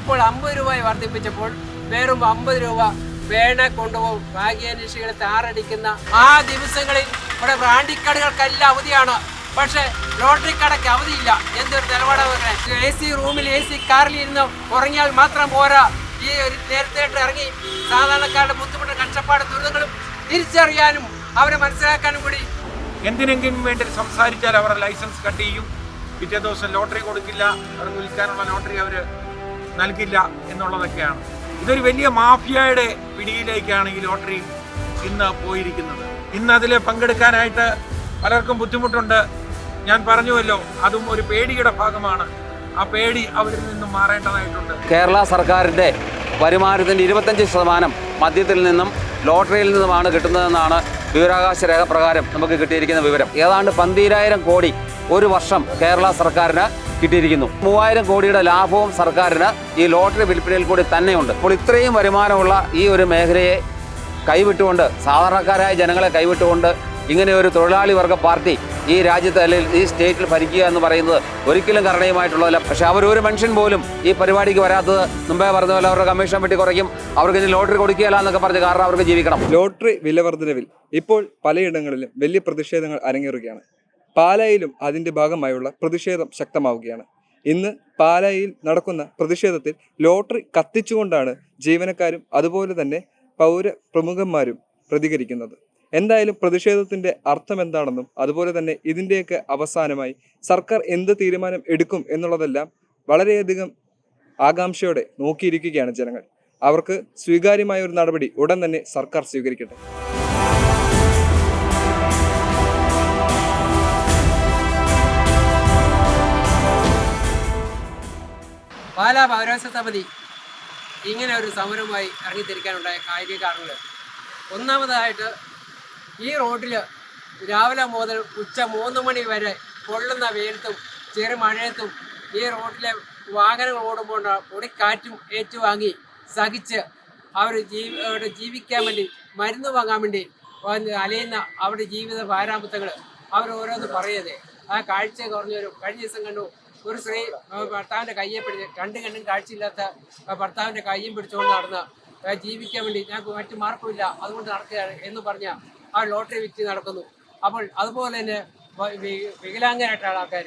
ഇപ്പോൾ അമ്പത് രൂപ വർദ്ധിപ്പിച്ചപ്പോൾ വെറും അമ്പത് രൂപ വേണ കൊണ്ടുപോകും. ഭാഗ്യാന്വേഷികളെ താറടിക്കുന്ന ആ ദിവസങ്ങളിൽ ഇവിടെ ബ്രാൻഡിക്കടകൾക്കെല്ലാം അവധിയാണ്. പക്ഷേ ലോട്ടറി കടയ്ക്ക് അവധിയില്ല. എന്തൊരു നിലപാടാണ് എ സി റൂമിൽ എ സി കാറിൽ ഇരുന്ന് ഉറങ്ങിയാൽ മാത്രം പോരാ. ഈ ഒരു നേരത്തെ ഇറങ്ങി സാധാരണക്കാരുടെ ബുദ്ധിമുട്ട് കഷ്ടപ്പാട് ദുരിതങ്ങളും തിരിച്ചറിയാനും അവരെ മനസ്സിലാക്കാനും കൂടി. എന്തിനെങ്കിലും വേണ്ടി സംസാരിച്ചാൽ അവരുടെ ലൈസൻസ് കട്ട് ചെയ്യും. പിറ്റേ ദിവസം ലോട്ടറി കൊടുക്കില്ല. അവർക്ക് വിൽക്കാനുള്ള ലോട്ടറി അവർ നൽകില്ല എന്നുള്ളതൊക്കെയാണ്. ഇതൊരു വലിയ മാഫിയയുടെ പിടിയിലേക്കാണ് ഈ ലോട്ടറി ഇന്ന് പോയിരിക്കുന്നത്. ഇന്ന് അതിൽ പങ്കെടുക്കാനായിട്ട് പലർക്കും ബുദ്ധിമുട്ടുണ്ട്. ഞാൻ പറഞ്ഞുവല്ലോ അതും ഒരു പേടിയുടെ ഭാഗമാണ്. ആ പേടി അവരിൽ നിന്നും മാറേണ്ടതായിട്ടുണ്ട്. കേരള സർക്കാരിന്റെ വരുമാനത്തിന്റെ ഇരുപത്തഞ്ച് ശതമാനം മദ്യത്തിൽ നിന്നും ലോട്ടറിയിൽ നിന്നുമാണ് കിട്ടുന്നതെന്നാണ് വിവരാകാശ രേഖ പ്രകാരം നമുക്ക് കിട്ടിയിരിക്കുന്ന വിവരം. ഏതാണ്ട് പന്തീരായിരം കോടി ഒരു വർഷം കേരള സർക്കാരിന് കിട്ടിയിരിക്കുന്നു. മൂവായിരം കോടിയുടെ ലാഭവും സർക്കാരിന് ഈ ലോട്ടറി വിൽപ്പനയിൽ കൂടി തന്നെയുണ്ട്. അപ്പോൾ ഇത്രയും വരുമാനമുള്ള ഈ ഒരു മേഖലയെ കൈവിട്ടുകൊണ്ട് സാധാരണക്കാരായ ജനങ്ങളെ കൈവിട്ടുകൊണ്ട് ഇങ്ങനെ ഒരു തൊഴിലാളി വർഗ പാർട്ടി ഈ രാജ്യത്ത് അല്ലെങ്കിൽ ഈ സ്റ്റേറ്റിൽ ഭരിക്കുക എന്ന് പറയുന്നത് ഒരിക്കലും കരണീയമായിട്ടുള്ളതല്ല. പക്ഷേ അവർ ഒരു മനുഷ്യൻ പോലും ഈ പരിപാടിക്ക് വരാത്തത് മുമ്പേ പറഞ്ഞ പോലെ അവരുടെ കമ്മീഷൻ വെട്ടി കുറയ്ക്കും അവർക്ക് ഇനി ലോട്ടറി കൊടുക്കുകയില്ല എന്നൊക്കെ പറഞ്ഞ് കാരണം അവർക്ക് ജീവിക്കണം. ലോട്ടറി വിലവർദ്ധനവിൽ ഇപ്പോൾ പലയിടങ്ങളിലും വലിയ പ്രതിഷേധങ്ങൾ അരങ്ങേറുകയാണ്. പാലായിലും അതിന്റെ ഭാഗമായുള്ള പ്രതിഷേധം ശക്തമാവുകയാണ്. ഇന്ന് പാലായിൽ നടക്കുന്ന പ്രതിഷേധത്തിൽ ലോട്ടറി കത്തിച്ചുകൊണ്ടാണ് ജീവനക്കാരും അതുപോലെ തന്നെ പൗര പ്രമുഖന്മാരും പ്രതികരിക്കുന്നത്. എന്തായാലും പ്രതിഷേധത്തിന്റെ അർത്ഥം എന്താണെന്നും അതുപോലെ തന്നെ ഇതിന്റെയൊക്കെ അവസാനമായി സർക്കാർ എന്ത് തീരുമാനം എടുക്കും എന്നുള്ളതെല്ലാം വളരെയധികം ആകാംക്ഷയോടെ നോക്കിയിരിക്കുകയാണ് ജനങ്ങൾ. അവർക്ക് സ്വീകാര്യമായ ഒരു നടപടി ഉടൻ തന്നെ സർക്കാർ സ്വീകരിക്കട്ടെ. പാലാ സമിതി ഇങ്ങനെ ഒരു സമരവുമായി ഇറങ്ങിത്തിരിക്കാനുണ്ടായ കായിക കാരണങ്ങൾ ഒന്നാമതായിട്ട് ഈ റോഡിൽ രാവിലെ മുതൽ ഉച്ച മൂന്ന് മണി വരെ പൊള്ളുന്ന വെയിലത്തും ചെറു മഴയത്തും ഈ റോഡിലെ വാഹനങ്ങൾ ഓടുമ്പോൾ പൊടിക്കാറ്റും ഏറ്റുവാങ്ങി സഹിച്ച് അവർ ജീവി ജീവിക്കാൻ വേണ്ടി മരുന്ന് വാങ്ങാൻ വേണ്ടി അലയുന്ന അവരുടെ ജീവിത ഭാരാമത്തങ്ങൾ അവർ ഓരോന്ന് പറയതേ ആ കാഴ്ച കുറഞ്ഞൊരു കഴിഞ്ഞ ദിവസം കണ്ടു. ഒരു സ്ത്രീ ഭർത്താവിന്റെ കയ്യെ പിടിച്ച് രണ്ട് കണ്ണും കാഴ്ചയില്ലാത്ത ഭർത്താവിന്റെ കയ്യും പിടിച്ചുകൊണ്ട് നടന്ന് ജീവിക്കാൻ വേണ്ടി ഞങ്ങൾക്ക് മറ്റു മാർഗമില്ല. അതുകൊണ്ട് നടക്കുകയാണ് എന്ന് പറഞ്ഞ ആ ലോട്ടറി വിറ്റ് നടക്കുന്നു. അപ്പോൾ അതുപോലെ തന്നെ വികലാംഗരായിട്ടുള്ള ആൾക്കാർ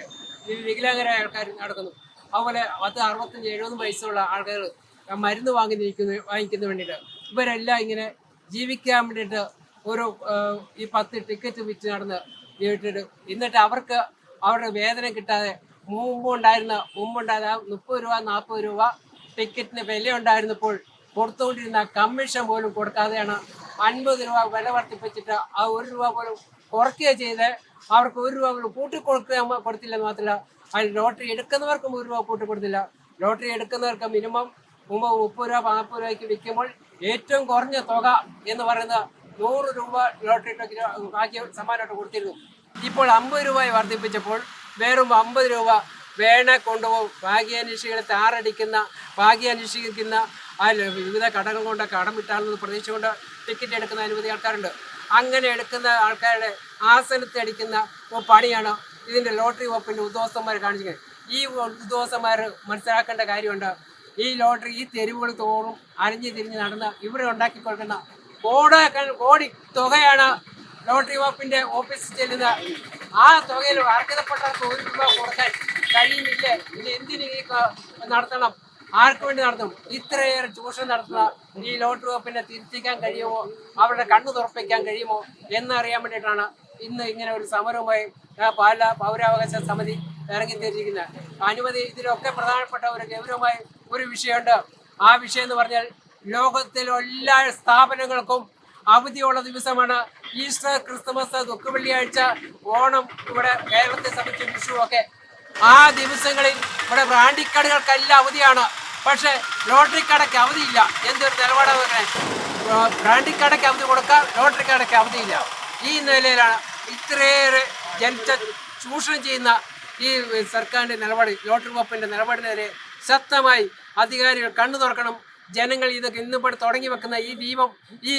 വികലാംഗരായ ആൾക്കാർ നടക്കുന്നു. അതുപോലെ പത്ത് അറുപത്തഞ്ച് എഴുപതും വയസ്സുള്ള ആൾക്കാർ മരുന്ന് വാങ്ങി നിൽക്കുന്ന വാങ്ങിക്കുന്ന വേണ്ടിയിട്ട്. ഇവരെല്ലാം ഇങ്ങനെ ജീവിക്കാൻ വേണ്ടിയിട്ട് ഒരു ഈ പത്ത് ടിക്കറ്റ് വിറ്റ് നടന്ന് ജീവിച്ചിട്ട് എന്നിട്ട് അവർക്ക് അവരുടെ വേതനം കിട്ടാതെ മുമ്പ് ഉണ്ടായിരുന്ന മുമ്പുണ്ടായിരുന്ന മുപ്പത് രൂപ നാൽപ്പത് രൂപ ടിക്കറ്റിന് വില ഉണ്ടായിരുന്നപ്പോൾ കൊടുത്തുകൊണ്ടിരുന്ന കമ്മീഷൻ പോലും കൊടുക്കാതെയാണ് അൻപത് രൂപ വില വർദ്ധിപ്പിച്ചിട്ട് ആ ഒരു രൂപ പോലും കുറയ്ക്കുക ചെയ്ത് അവർക്ക് ഒരു രൂപ പോലും കൂട്ടിക്കൊടുക്കുക കൊടുത്തില്ലെന്ന് മാത്രമല്ല അതിൽ ലോട്ടറി എടുക്കുന്നവർക്കും ഒരു രൂപ കൂട്ടിക്കൊടുത്തില്ല. ലോട്ടറി എടുക്കുന്നവർക്ക് മിനിമം മുമ്പ് മുപ്പത് രൂപ നാൽപ്പത് രൂപയ്ക്ക് വിൽക്കുമ്പോൾ ഏറ്റവും കുറഞ്ഞ തുക എന്ന് പറയുന്നത് നൂറ് രൂപ ലോട്ടറി ബാക്കി സമ്മാനമായിട്ട് കൊടുത്തിരുന്നു. ഇപ്പോൾ അമ്പത് രൂപ വർദ്ധിപ്പിച്ചപ്പോൾ വെറും അമ്പത് രൂപ വേണ കൊണ്ടുപോകും. ഭാഗ്യാന്വേഷികളെ താറടിക്കുന്ന ഭാഗ്യാന്വേഷിക്കുന്ന ആ വിവിധ കടകൾ കൊണ്ട് കടം വിട്ടാണെന്ന് പ്രതീക്ഷിച്ചുകൊണ്ട് ടിക്കറ്റ് എടുക്കുന്ന അനവധി ആൾക്കാരുണ്ട്. അങ്ങനെ എടുക്കുന്ന ആൾക്കാരുടെ ആസനത്തടിക്കുന്ന പണിയാണ് ഇതിന്റെ ലോട്ടറി വകുപ്പിന്റെ ഉദ്യോഗസ്ഥന്മാർ കാണിച്ചത് ഈ ഉദ്യോഗസ്ഥന്മാർ മനസ്സിലാക്കേണ്ട കാര്യമുണ്ട്. ഈ ലോട്ടറി ഈ തെരുവുകൾ തോറും അരഞ്ഞു തിരിഞ്ഞ് നടന്ന് ഇവിടെ ഉണ്ടാക്കി കൊടുക്കുന്ന കോടി കോടി തുകയാണ് ലോട്ടറി വകുപ്പിന്റെ ഓഫീസിൽ ചെല്ലുന്ന ആ തുകയിൽ അർഹതപ്പെട്ടവർക്ക് ഒരു രൂപ കൊടുക്കാൻ കഴിയുന്നില്ല? ഇനി എന്തിന് ഈ നടത്തണം? ആർക്ക് വേണ്ടി നടത്തും? ഇത്രയേറെ ചൂഷണം നടത്തുന്ന ഈ ലോട്ടറി വകുപ്പിനെ തിരുത്തിക്കാൻ കഴിയുമോ? അവരുടെ കണ്ണു തുറപ്പിക്കാൻ കഴിയുമോ? എന്നറിയാൻ വേണ്ടിയിട്ടാണ് ഇന്ന് ഇങ്ങനെ ഒരു സമരവുമായി പാല പൗരാവകാശ സമിതി ഇറങ്ങിത്തിരിക്കുന്നത്. അനുമതി ഇതിലൊക്കെ പ്രധാനപ്പെട്ട ഒരു ഗൗരവമായ ഒരു വിഷയമുണ്ട്. ആ വിഷയം എന്ന് പറഞ്ഞാൽ ലോകത്തിലെ എല്ലാ സ്ഥാപനങ്ങൾക്കും അവധിയുള്ള ദിവസമാണ് ഈസ്റ്റർ ക്രിസ്തുമസ് ദുഃഖ വെള്ളിയാഴ്ച ഓണം ഇവിടെ കേരളത്തെ സംബന്ധിച്ച് വിഷു ഒക്കെ. ആ ദിവസങ്ങളിൽ ഇവിടെ ബ്രാൻഡിക്കടകൾക്കെല്ലാം അവധിയാണ്. പക്ഷെ ലോട്ടറി കടയ്ക്ക് അവധിയില്ല. എന്തൊരു നിലപാടാണ് ബ്രാൻഡി കടയ്ക്ക് അവധി കൊടുക്കാം ലോട്ടറി കടയ്ക്ക് അവധിയില്ല. ഈ നിലയിലാണ് ഇത്രയേറെ ജനിച്ച ചൂഷണം ചെയ്യുന്ന ഈ സർക്കാരിന്റെ നിലപാട് ലോട്ടറി വകുപ്പിന്റെ നിലപാടിനെതിരെ ശക്തമായി അധികാരികൾ കണ്ണു തുറക്കണം ജനങ്ങൾ ഇതൊക്കെ ഇന്നിപ്പോൾ തുടങ്ങി വെക്കുന്ന ഈ ദീപം ഈ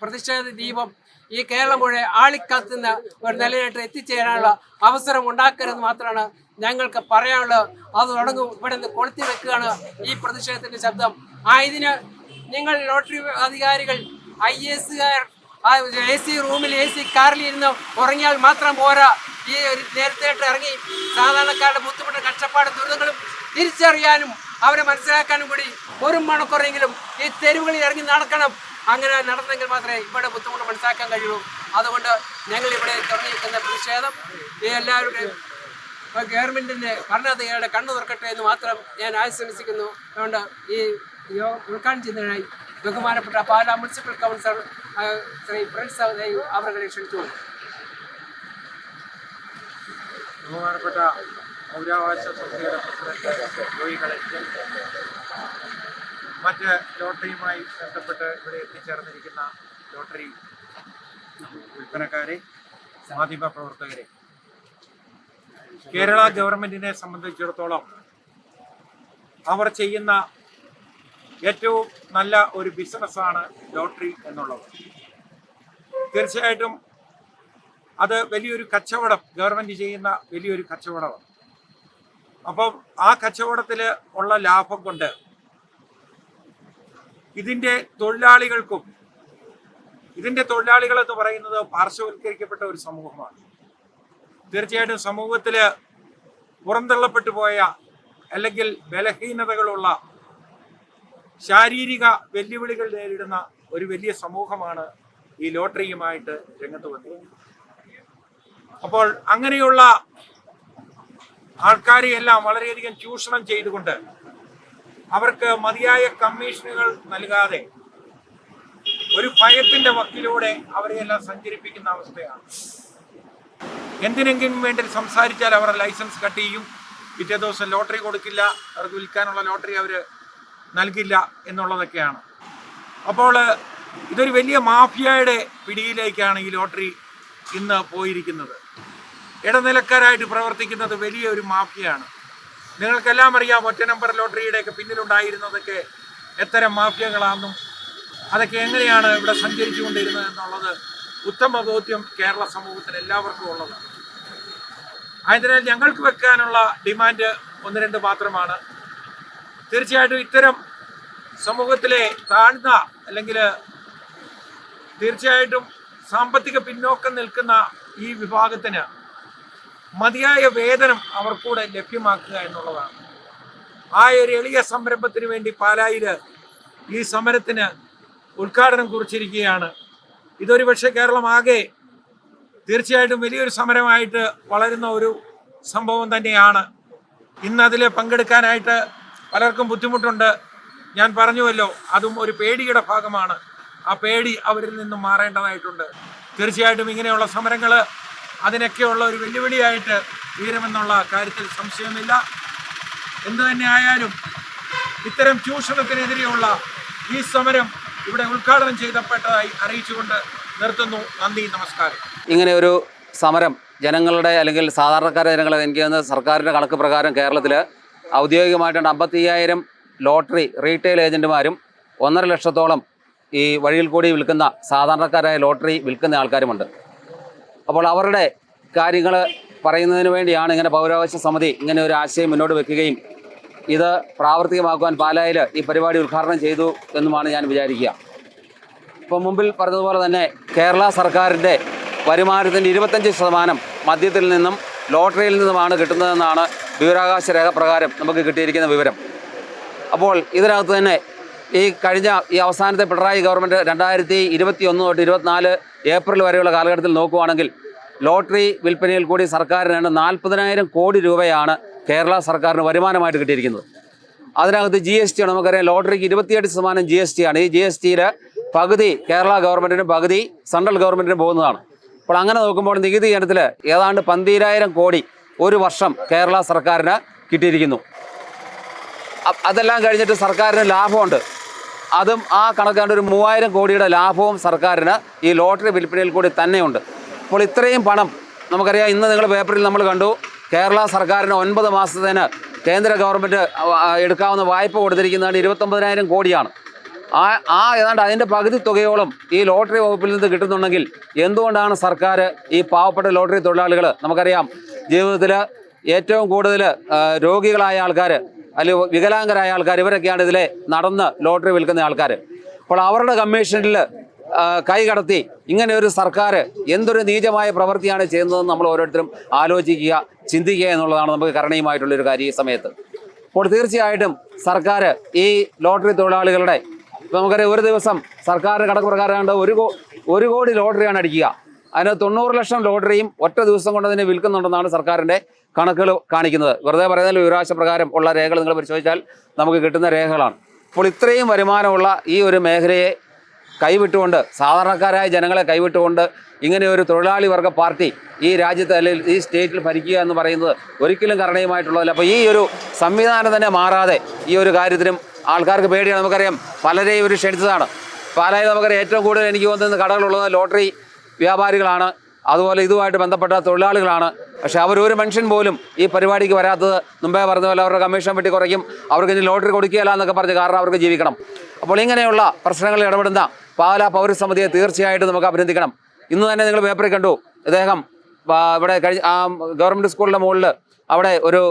പ്രതിഷേധ ദീപം ഈ കേരളം മുഴുവൻ ആളിക്കത്തുന്ന ഒരു നിലയായിട്ട് എത്തിച്ചേരാനുള്ള അവസരം ഉണ്ടാക്കരുത് മാത്രമാണ് ഞങ്ങൾക്ക് പറയാനുള്ളത്. അത് തുടങ്ങും. ഇവിടെ നിന്ന് കൊളുത്തി വെക്കുകയാണ് ഈ പ്രതിഷേധത്തിന്റെ ശബ്ദം. ആ ഇതിന് നിങ്ങൾ ലോട്ടറി അധികാരികൾ ഐ എസുകാർ എ സി റൂമിൽ എ സി കാറിൽ ഇരുന്ന് ഉറങ്ങിയാൽ മാത്രം പോരാ. ഈ ഒരു നേരത്തെ ഇറങ്ങി സാധാരണക്കാരുടെ ബുദ്ധിമുട്ട് കഷ്ടപ്പാടും ദുരിതങ്ങളും തിരിച്ചറിയാനും അവരെ മനസ്സിലാക്കാനും കൂടി ഒരു മണിക്കൂറെങ്കിലും ഈ തെരുവുകളിൽ ഇറങ്ങി നടക്കണം. അങ്ങനെ നടന്നെങ്കിൽ മാത്രമേ ഇവിടെ ബുദ്ധിമുട്ട് മനസ്സിലാക്കാൻ കഴിയൂ. അതുകൊണ്ട് ഞങ്ങൾ ഇവിടെ തുടങ്ങിയിരിക്കുന്ന പ്രതിഷേധം ഈ എല്ലാവരുടെയും ഗവൺമെന്റിന്റെ ഭരണാധികാരിയുടെ കണ്ണു തുറക്കട്ടെ എന്ന് മാത്രം ഞാൻ ആശംസിക്കുന്നു. അതുകൊണ്ട് ഈ ഉദ്ഘാടനം ചെയ്യുന്നതിനായി ബഹുമാനപ്പെട്ട Pala municipal councillor Shri Prince അവരെ ക്ഷണിച്ചു ബഹുമാനപ്പെട്ട പൗരാവകാശ സമിതിയുടെ പ്രസിഡന്റ് ജോയി കളക്ടർ മറ്റ് ലോട്ടറിയുമായി ബന്ധപ്പെട്ട് ഇവിടെ എത്തിച്ചേർന്നിരിക്കുന്ന ലോട്ടറി വിൽപ്പനക്കാരെ മാധ്യമ പ്രവർത്തകരെ. കേരള ഗവൺമെന്റിനെ സംബന്ധിച്ചിടത്തോളം അവർ ചെയ്യുന്ന ഏറ്റവും നല്ല ഒരു ബിസിനസ്സാണ് ലോട്ടറി എന്നുള്ളത്. തീർച്ചയായിട്ടും അത് വലിയൊരു കച്ചവടം ഗവൺമെന്റ് ചെയ്യുന്ന വലിയൊരു കച്ചവടമാണ്. അപ്പം ആ കച്ചവടത്തിൽ ഉള്ള ലാഭം കൊണ്ട് ഇതിന്റെ തൊഴിലാളികൾക്കും ഇതിന്റെ തൊഴിലാളികൾ എന്ന് പറയുന്നത് പാർശ്വവൽക്കരിക്കപ്പെട്ട ഒരു സമൂഹമാണ്. തീർച്ചയായിട്ടും സമൂഹത്തിൽ പുറന്തള്ളപ്പെട്ടു പോയ അല്ലെങ്കിൽ ബലഹീനതകളുള്ള ശാരീരിക വെല്ലുവിളികൾ നേരിടുന്ന ഒരു വലിയ സമൂഹമാണ് ഈ ലോട്ടറിയുമായിട്ട് രംഗത്ത് വന്നത് അപ്പോൾ അങ്ങനെയുള്ള ആൾക്കാരെ എല്ലാം വളരെയധികം ചൂഷണം ചെയ്തുകൊണ്ട് അവർക്ക് മതിയായ കമ്മീഷനുകൾ നൽകാതെ ഒരു ഭയത്തിന്റെ വക്കിലൂടെ അവരെയെല്ലാം സഞ്ചരിപ്പിക്കുന്ന അവസ്ഥയാണ്. എന്തിനെങ്കിലും വേണ്ടി സംസാരിച്ചാൽ അവർ ലൈസൻസ് കട്ട് ചെയ്യും. പിറ്റേ ദിവസം ലോട്ടറി കൊടുക്കില്ല. അവർക്ക് വിൽക്കാനുള്ള ലോട്ടറി അവർ നൽകില്ല എന്നുള്ളതൊക്കെയാണ്. അപ്പോൾ ഇതൊരു വലിയ മാഫിയയുടെ പിടിയിലേക്കാണ് ഈ ലോട്ടറി ഇന്ന് പോയിരിക്കുന്നത്. ഇടനിലക്കാരായിട്ട് പ്രവർത്തിക്കുന്നത് വലിയ ഒരു മാഫിയയാണ് നിങ്ങൾക്കെല്ലാം അറിയാം ഒറ്റ നമ്പർ ലോട്ടറിയുടെയൊക്കെ പിന്നിലുണ്ടായിരുന്നതൊക്കെ എത്തരം മാഫിയകളാണെന്നും അതൊക്കെ എങ്ങനെയാണ് ഇവിടെ സഞ്ചരിച്ചുകൊണ്ടിരുന്നത് എന്നുള്ളത് ഉത്തമ ബോധ്യം കേരള സമൂഹത്തിന് എല്ലാവർക്കും ഉള്ളതാണ്. ആയതിനാൽ ഞങ്ങൾക്ക് വെക്കാനുള്ള ഡിമാൻഡ് ഒന്ന് രണ്ട് മാത്രമാണ്. തീർച്ചയായിട്ടും ഇത്തരം സമൂഹത്തിലെ താഴ്ന്ന അല്ലെങ്കിൽ തീർച്ചയായിട്ടും സാമ്പത്തിക പിന്നോക്കം നിൽക്കുന്ന ഈ വിഭാഗത്തിന് മതിയായ വേതനം അവർക്കൂടെ ലഭ്യമാക്കുക എന്നുള്ളതാണ്. ആ ഒരു എളിയ സംരംഭത്തിന് വേണ്ടി പാലായിൽ ഈ സമരത്തിന് ഉദ്ഘാടനം കുറിച്ചിരിക്കുകയാണ്. ഇതൊരു പക്ഷേ കേരളം ആകെ തീർച്ചയായിട്ടും വലിയൊരു സമരമായിട്ട് വളരുന്ന ഒരു സംഭവം തന്നെയാണ്. ഇന്ന് അതിൽ പങ്കെടുക്കാനായിട്ട് പലർക്കും ബുദ്ധിമുട്ടുണ്ട്. ഞാൻ പറഞ്ഞുവല്ലോ അതും ഒരു പേടിയുടെ ഭാഗമാണ്. ആ പേടി അവരിൽ നിന്നും മാറേണ്ടതായിട്ടുണ്ട്. തീർച്ചയായിട്ടും ഇങ്ങനെയുള്ള സമരങ്ങൾ അതിനൊക്കെയുള്ള ഒരു വെല്ലുവിളിയായിട്ട് തീരുമെന്നുള്ള കാര്യത്തിൽ സംശയമില്ല എന്തു തന്നെ ആയാലും ഇത്തരം ചൂഷണത്തിനെതിരെയുള്ള ഈ സമരം ഇവിടെ ഉദ്ഘാടനം ചെയ്തപ്പെട്ടതായി അറിയിച്ചുകൊണ്ട് നിർത്തുന്നു. നന്ദി നമസ്കാരം. ഇങ്ങനെ ഒരു സമരം ജനങ്ങളുടെ അല്ലെങ്കിൽ സാധാരണക്കാരെ ജനങ്ങളെ എനിക്ക് തന്നെ സർക്കാരിന്റെ കണക്ക് പ്രകാരം കേരളത്തിൽ ഔദ്യോഗികമായിട്ടുണ്ട് അമ്പത്തയ്യായിരം ലോട്ടറി റീറ്റെയിൽ ഏജന്റുമാരും ഒന്നര ലക്ഷത്തോളം ഈ വഴിയിൽ കൂടി വിൽക്കുന്ന സാധാരണക്കാരായ ലോട്ടറി വിൽക്കുന്ന ആൾക്കാരുമുണ്ട്. അപ്പോൾ അവരുടെ കാര്യങ്ങൾ പറയുന്നതിന് വേണ്ടിയാണ് ഇങ്ങനെ പൗരാവകാശ സമിതി ഇങ്ങനെ ഒരു ആശയം മുന്നോട്ട് വെക്കുകയും ഇത് പ്രാവർത്തികമാക്കുവാൻ പാലായിൽ ഈ പരിപാടി ഉദ്ഘാടനം ചെയ്തു എന്നുമാണ് ഞാൻ വിചാരിക്കുക. ഇപ്പോൾ മുമ്പിൽ പറഞ്ഞതുപോലെ തന്നെ കേരള സർക്കാരിന്റെ വരുമാനത്തിന്റെ ഇരുപത്തഞ്ച് ശതമാനം മദ്യത്തിൽ നിന്നും ലോട്ടറിയിൽ നിന്നുമാണ് കിട്ടുന്നതെന്നാണ് വിവരാകാശ രേഖ പ്രകാരം നമുക്ക് കിട്ടിയിരിക്കുന്ന വിവരം. അപ്പോൾ ഇതിനകത്ത് തന്നെ ഈ കഴിഞ്ഞ ഈ അവസാനത്തെ പിണറായി ഗവൺമെന്റ് രണ്ടായിരത്തി ഇരുപത്തി ഒന്ന് തൊട്ട് ഇരുപത്തിനാല് ഏപ്രിൽ വരെയുള്ള കാലഘട്ടത്തിൽ നോക്കുവാണെങ്കിൽ ലോട്ടറി വിൽപ്പനയിൽ കൂടി സർക്കാരിനാണ് നാൽപ്പതിനായിരം കോടി രൂപയാണ് കേരള സർക്കാരിന് വരുമാനമായിട്ട് കിട്ടിയിരിക്കുന്നത്. അതിനകത്ത് ജി എസ് ടി ആണ്. നമുക്കറിയാം ലോട്ടറിക്ക് ഇരുപത്തിയെട്ട് ശതമാനം ജി എസ് ടി ആണ്. ഈ ജി എസ് ടിയിൽ പകുതി കേരള ഗവൺമെന്റിനും പകുതി സെൻട്രൽ ഗവൺമെന്റിനും പോകുന്നതാണ്. അപ്പോൾ അങ്ങനെ നോക്കുമ്പോൾ നികുതി ഇനത്തിൽ ഏതാണ്ട് പന്തീരായിരം കോടി ഒരു വർഷം കേരള സർക്കാരിന് കിട്ടിയിരിക്കുന്നു. അതെല്ലാം കഴിഞ്ഞിട്ട് സർക്കാരിന് ലാഭമുണ്ട്. അതും ആ കണക്കാണ്ട് ഒരു മൂവായിരം കോടിയുടെ ലാഭവും സർക്കാരിന് ഈ ലോട്ടറി വിൽപ്പനയിൽ കൂടി തന്നെയുണ്ട്. അപ്പോൾ ഇത്രയും പണം നമുക്കറിയാം ഇന്ന് നിങ്ങൾ പേപ്പറിൽ നമ്മൾ കണ്ടു. കേരള സർക്കാരിന് ഒൻപത് മാസത്തിന് കേന്ദ്ര ഗവൺമെന്റ് എടുക്കാവുന്ന വായ്പ കൊടുത്തിരിക്കുന്നതാണ് ഇരുപത്തൊമ്പതിനായിരം കോടിയാണ്. ആ ആ ഏതാണ്ട് അതിന്റെ പകുതി തുകയോളം ഈ ലോട്ടറി വകുപ്പിൽ നിന്ന് കിട്ടുന്നുണ്ടെങ്കിൽ എന്തുകൊണ്ടാണ് സർക്കാർ ഈ പാവപ്പെട്ട ലോട്ടറി തൊഴിലാളികൾ നമുക്കറിയാം ജീവിതത്തിൽ ഏറ്റവും കൂടുതൽ രോഗികളായ ആൾക്കാർ അല്ലെങ്കിൽ വികലാംഗരായ ആൾക്കാർ ഇവരൊക്കെയാണ് ഇതിലെ നടന്ന് ലോട്ടറി വിൽക്കുന്ന ആൾക്കാർ. അപ്പോൾ അവരുടെ കമ്മീഷനിൽ കൈ കടത്തി ഇങ്ങനെ ഒരു സർക്കാർ എന്തൊരു നീചമായ പ്രവൃത്തിയാണ് ചെയ്യുന്നതെന്ന് നമ്മൾ ഓരോരുത്തരും ആലോചിക്കുക ചിന്തിക്കുക എന്നുള്ളതാണ് നമുക്ക് കരണീയമായിട്ടുള്ളൊരു കാര്യം ഈ സമയത്ത്. അപ്പോൾ തീർച്ചയായിട്ടും സർക്കാർ ഈ ലോട്ടറി തൊഴിലാളികളുടെ ഇപ്പം നമുക്കറിയാം ഒരു ദിവസം സർക്കാർ കണക്ക് പ്രകാരം ഒരു ഒരു കോടി ലോട്ടറിയാണ് അടിക്കുക. അതിന് തൊണ്ണൂറ് ലക്ഷം ലോട്ടറിയും ഒറ്റ ദിവസം കൊണ്ട് തന്നെ വിൽക്കുന്നുണ്ടെന്നാണ് സർക്കാരിന്റെ കണക്കുകൾ കാണിക്കുന്നത്. വെറുതെ പറയുന്നതിൽ വിവരാശ പ്രകാരം ഉള്ള രേഖകൾ നിങ്ങൾ പരിശോധിച്ചാൽ നമുക്ക് കിട്ടുന്ന രേഖകളാണ്. അപ്പോൾ ഇത്രയും വരുമാനമുള്ള ഈ ഒരു മേഖലയെ കൈവിട്ടുകൊണ്ട് സാധാരണക്കാരായ ജനങ്ങളെ കൈവിട്ടുകൊണ്ട് ഇങ്ങനെ ഒരു തൊഴിലാളി വർഗ പാർട്ടി ഈ രാജ്യത്ത് അല്ലെങ്കിൽ ഈ സ്റ്റേറ്റിൽ ഭരിക്കുക എന്ന് പറയുന്നത് ഒരിക്കലും കരണീയമായിട്ടുള്ളതല്ല. അപ്പോൾ ഈ ഒരു സംവിധാനം തന്നെ മാറാതെ ഈ ഒരു കാര്യത്തിനും ആൾക്കാർക്ക് പേടിയാണ്. നമുക്കറിയാം പലരെയും ഒരു ക്ഷണിച്ചതാണ്. പാലായി നമുക്കറിയാം ഏറ്റവും കൂടുതൽ എനിക്ക് തോന്നുന്നത് കടകളുള്ളത് ലോട്ടറി വ്യാപാരികളാണ്. അതുപോലെ ഇതുമായിട്ട് ബന്ധപ്പെട്ട തൊഴിലാളികളാണ്. പക്ഷേ അവർ ഒരു മനുഷ്യൻ പോലും ഈ പരിപാടിക്ക് വരാത്തത് മുമ്പേ പറഞ്ഞ പോലെ അവരുടെ കമ്മീഷൻ വെട്ടി കുറയ്ക്കും അവർക്ക് ഇനി ലോട്ടറി കൊടുക്കുകയില്ല എന്നൊക്കെ പറഞ്ഞ് കാരണം അവർക്ക് ജീവിക്കണം. അപ്പോൾ ഇങ്ങനെയുള്ള പ്രശ്നങ്ങളിൽ ഇടപെടുന്ന പാലാ പൗരസമിതിയെ തീർച്ചയായിട്ടും നമുക്ക് അഭിനന്ദിക്കണം. ഇന്ന് തന്നെ നിങ്ങൾ പേപ്പറിൽ കണ്ടു അദ്ദേഹം ഇവിടെ കഴിഞ്ഞ ആ ഗവൺമെന്റ് സ്കൂളിന്റെ മുകളിൽ അവിടെ ഒരു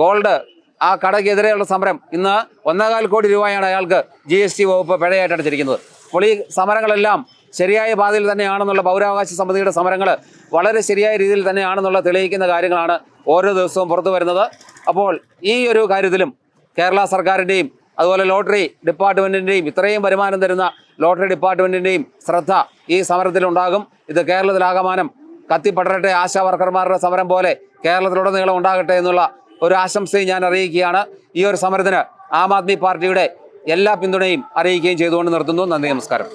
ഗോൾഡ് ആ കടയ്ക്കെതിരെയുള്ള സമരം. ഇന്ന് ഒന്നേകാൽ കോടി രൂപയാണ് അയാൾക്ക് ജി എസ് ടി വകുപ്പ് പിഴയായിട്ട് അടച്ചിരിക്കുന്നത്. അപ്പോൾ ഈ സമരങ്ങളെല്ലാം ശരിയായ പാതയിൽ തന്നെയാണെന്നുള്ള പൗരാവകാശ സമിതിയുടെ സമരങ്ങൾ വളരെ ശരിയായ രീതിയിൽ തന്നെയാണെന്നുള്ള തെളിയിക്കുന്ന കാര്യങ്ങളാണ് ഓരോ ദിവസവും പുറത്തു വരുന്നത്. അപ്പോൾ ഈ ഒരു കാര്യത്തിലും കേരള സർക്കാരിന്റെയും അതുപോലെ ലോട്ടറി ഡിപ്പാർട്ട്മെന്റിന്റെയും ഇത്രയും വരുമാനം തരുന്ന ലോട്ടറി ഡിപ്പാർട്ട്മെന്റിന്റെയും ശ്രദ്ധ ഈ സമരത്തിലുണ്ടാകും. ഇത് കേരളത്തിലാകമാനം കത്തിപ്പടരട്ടെ ആശാ വർക്കർമാരുടെ സമരം പോലെ കേരളത്തിലുടനീളം ഉണ്ടാകട്ടെ എന്നുള്ള ഒരു ആശംസയും ഞാൻ അറിയിക്കുകയാണ്. ഈ ഒരു സമരത്തിന് ആം ആദ്മി പാർട്ടിയുടെ എല്ലാ പിന്തുണയും അറിയിക്കുകയും ചെയ്തുകൊണ്ട് നിർത്തുന്നു. നന്ദി നമസ്കാരം.